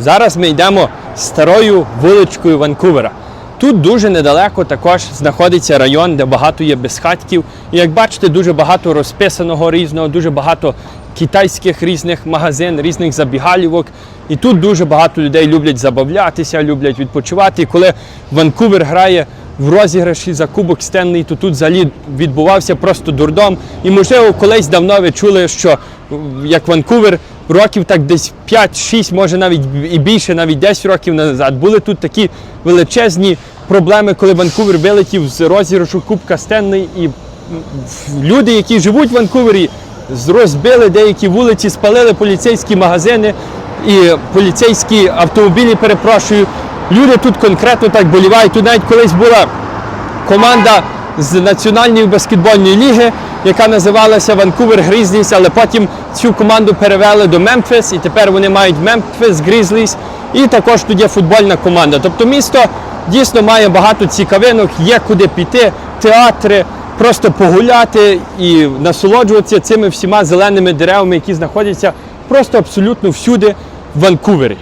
Зараз ми йдемо старою вуличкою Ванкувера. Тут дуже недалеко також знаходиться район, де багато є безхатків. І як бачите, дуже багато розписаного різного, дуже багато китайських різних магазин, різних забігалівок. І тут дуже багато людей люблять забавлятися, люблять відпочивати. І коли Ванкувер грає в розіграші за Кубок Стенлey, то тут взагалі відбувався просто дурдом. І можливо, колись давно ви чули, що як Ванкувер років так десь 5-6, може навіть і більше, навіть 10 років назад, були тут такі величезні проблеми, коли Ванкувер вилетів з розіграшу Кубка Стенлей, і люди, які живуть в Ванкувері, розбили деякі вулиці, спалили поліцейські магазини і поліцейські автомобілі, перепрошую. Люди тут конкретно так болівають. Тут навіть колись була команда з Національної баскетбольної ліги, яка називалася Vancouver Grizzlies, але потім цю команду перевели до Мемфіс, і тепер вони мають Memphis Grizzlies. І також тут є футбольна команда. Тобто місто дійсно має багато цікавинок, є куди піти, театри, просто погуляти і насолоджуватися цими всіма зеленими деревами, які знаходяться просто абсолютно всюди в Ванкувері.